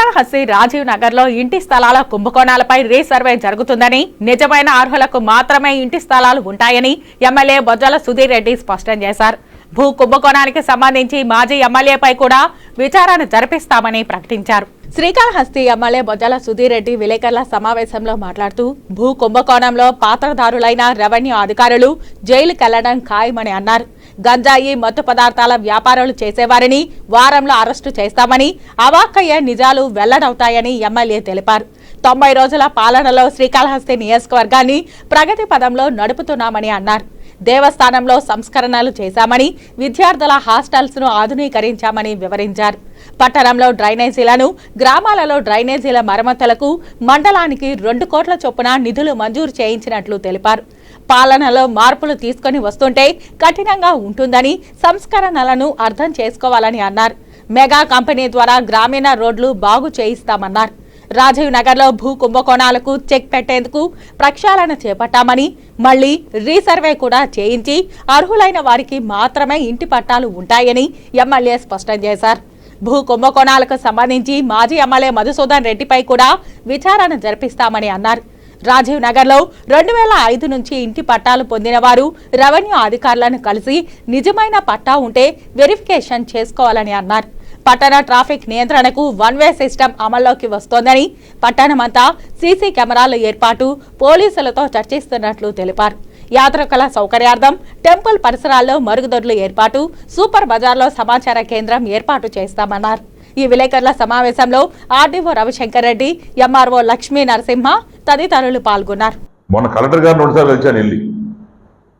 శ్రీకాళహస్తి రాజీవ్ నగర్లో ఇంటి స్థలాల కుంభకోణాలపై రీసర్వే జరుగుతుందని నిజమైన అర్హులకు మాత్రమే ఇంటి స్థలాలు ఉంటాయని ఎమ్మెల్యే బొజ్జల సుధీర్ రెడ్డి స్పష్టం చేశారు. భూ కుంభకోణానికి సంబంధించి మాజీ ఎమ్మెల్యేపై కూడా విచారణ జరిపిస్తామని ప్రకటించారు. శ్రీకాళహస్తి ఎమ్మెల్యే బొజ్జల సుధీర్ రెడ్డి విలేకరుల సమావేశంలో మాట్లాడుతూ భూ కుంభకోణంలో పాత్రదారులైన రెవెన్యూ అధికారులు జైలుకెళ్ళడం ఖాయమని అన్నారు. గంజాయి మత్తు పదార్థాల వ్యాపారాలు చేసేవారిని వారంలో అరెస్టు చేస్తామని అవాక్కయ్య నిజాలు వెల్లడవుతాయని ఎమ్మెల్యే తెలిపారు. తొంభై రోజుల పాలనలో శ్రీకాళహస్తి నియోజకవర్గాన్ని ప్రగతి పదంలో నడుపుతున్నామని అన్నారు. దేవస్థానంలో సంస్కరణలు చేశామని విద్యార్థుల హాస్టల్స్ను ఆధునీకరించామని వివరించారు. పట్టణంలో డ్రైనేజీలను గ్రామాలలో డ్రైనేజీల మరమ్మతులకు మండలానికి రెండు కోట్ల చొప్పున నిధులు మంజూరు చేయించినట్లు తెలిపారు. పాలనలో మార్పులు తీసుకొని వస్తుంటే కఠినంగా ఉంటుందని సంస్కరణలను అర్థం చేసుకోవాలని అన్నారు. మెగా కంపెనీ ద్వారా గ్రామీణ రోడ్లు బాగు చేయిస్తామన్నారు. రాజీవ్ నగర్లో భూ కుంభకోణాలకు చెక్ పెట్టేందుకు ప్రక్షాళన చేపట్టామని మళ్ళీ రీసర్వే కూడా చేయించి అర్హులైన వారికి మాత్రమే ఇంటి పట్టాలు ఉంటాయని ఎమ్మెల్యే స్పష్టం చేశారు. భూ కుంభకోణాలకు సంబంధించి మాజీ ఎమ్మెల్యే మధుసూదన్ రెడ్డిపై కూడా విచారణ జరిపిస్తామని అన్నారు. రాజీవ్ నగర్లో రెండు వేల ఐదు నుంచి ఇంటి పట్టాలు పొందిన వారు రెవెన్యూ అధికారులను కలిసి నిజమైన పట్టా ఉంటే వెరిఫికేషన్ చేసుకోవాలని అన్నారు. పట్టణ ట్రాఫిక్ నియంత్రణకు వన్ వే సిస్టమ్ అమల్లోకి వస్తోందని పట్టణమంతా సీసీ కెమెరాల ఏర్పాటు పోలీసులతో చర్చిస్తున్నట్లు తెలిపారు. యాత్రికుల సౌకర్యార్థం టెంపుల్ పరిసరాల్లో మరుగుదొడ్లు ఏర్పాటు సూపర్ బజార్లో సమాచార కేంద్రం ఏర్పాటు చేస్తామన్నారు. ఈ విలేకరుల సమావేశంలో ఆర్డీఓ రవిశంకర్ రెడ్డి ఎంఆర్ఓ లక్ష్మీ నరసింహ తదితరులు పాల్గొన్నారు. మొన్న కలెక్టర్ గారిని రెండుసార్లు కలిశాను వెళ్ళి.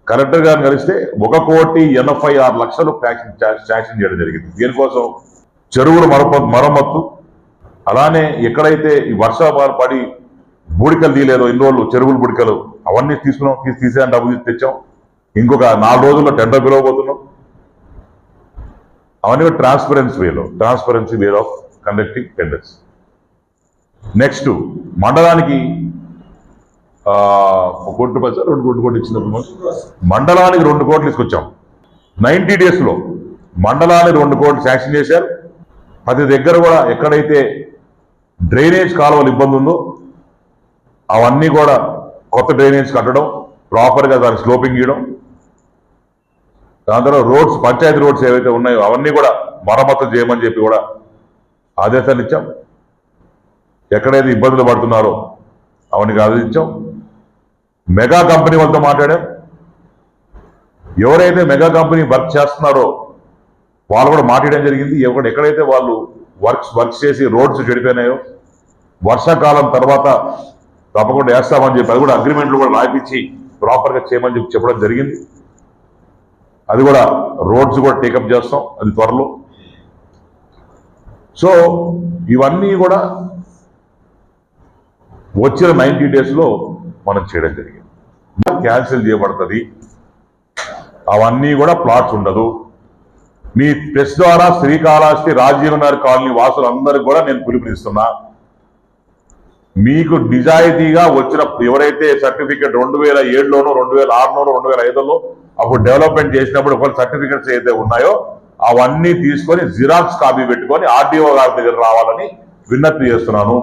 కలెక్టర్ గారిని కలిస్తే ఒక కోటి ఎనభై ఆరు లక్షలు శాంక్షన్ చేయడం జరిగింది. దీనికోసం చెరువుల మరమ్మతు మరమ్మత్తు. అలానే ఎక్కడైతే ఈ వర్షాలు పడి బూడికలు తీయలేదో ఇన్ని రోజులు చెరువులు బుడికలు అవన్నీ తీసుకున్నాం తీసి తీసేయని డబ్బు తీసి తెచ్చాం. ఇంకొక నాలుగు రోజుల్లో టెండర్ పిలవబోతున్నాం. అవన్నీ ట్రాన్స్పరెన్సీ వేలో transparency way of conducting tenders next మండలానికి ఆ, ఒక కోటి రెండు కోట్లు కోట్లు ఇచ్చినప్పుడు మండలానికి రెండు కోట్లు తీసుకొచ్చాం. నైంటీ డేస్లో మండలానికి రెండు కోట్లు శాంక్షన్ చేశారు. ప్రతి దగ్గర కూడా ఎక్కడైతే డ్రైనేజ్ కాలువలు ఇబ్బంది ఉందో అవన్నీ కూడా కొత్త డ్రైనేజ్ కట్టడం ప్రాపర్గా దాని స్లోపింగ్ ఇవ్వడం దాని తర్వాత రోడ్స్ పంచాయతీ రోడ్స్ ఏవైతే ఉన్నాయో అవన్నీ కూడా మరమ్మతులు చేయమని చెప్పి కూడా ఆదేశాలు ఇచ్చాం. ఎక్కడైతే ఇబ్బందులు పడుతున్నారో అవన్నీ ఆదేశించాం. మెగా కంపెనీ వాళ్ళతో మాట్లాడాం. ఎవరైతే మెగా కంపెనీ వర్క్ చేస్తున్నారో వాళ్ళు కూడా మాట్లాడడం జరిగింది. ఎవరు ఎక్కడైతే వాళ్ళు వర్క్స్ వర్క్స్ చేసి రోడ్స్ చెడిపోయినాయో వర్షాకాలం తర్వాత తప్పకుండా వేస్తామని చెప్పి అది కూడా అగ్రిమెంట్లు కూడా రాయిపించి ప్రాపర్గా చేయమని చెప్పి చెప్పడం జరిగింది. అది కూడా రోడ్స్ కూడా టేకప్ చేస్తాం అది త్వరలో. సో ఇవన్నీ కూడా వచ్చిన నైంటీ డేస్లో మనం చేయడం జరిగింది. క్యాన్సిల్ చేయబడుతుంది. అవన్నీ కూడా ప్లాట్స్ ఉండదు. మీ ప్రెస్ ద్వారా శ్రీకాళహస్తి రాజీవ్ నగర్ కాలనీ వాసులందరికీ కూడా నేను పిలుపునిస్తున్నా. మీకు నిజాయితీగా వచ్చిన ఎవరైతే సర్టిఫికేట్ రెండు వేల ఏడులోనూ రెండు వేల ఆరులోనో రెండు వేల ఐదులో అప్పుడు డెవలప్మెంట్ చేసినప్పుడు ఒకవేళ సర్టిఫికెట్స్ అయితే ఉన్నాయో అవన్నీ తీసుకొని జిరాక్స్ కాపీ పెట్టుకొని ఆర్డీఓ గారి దగ్గర రావాలని విన్నతి చేస్తున్నాను.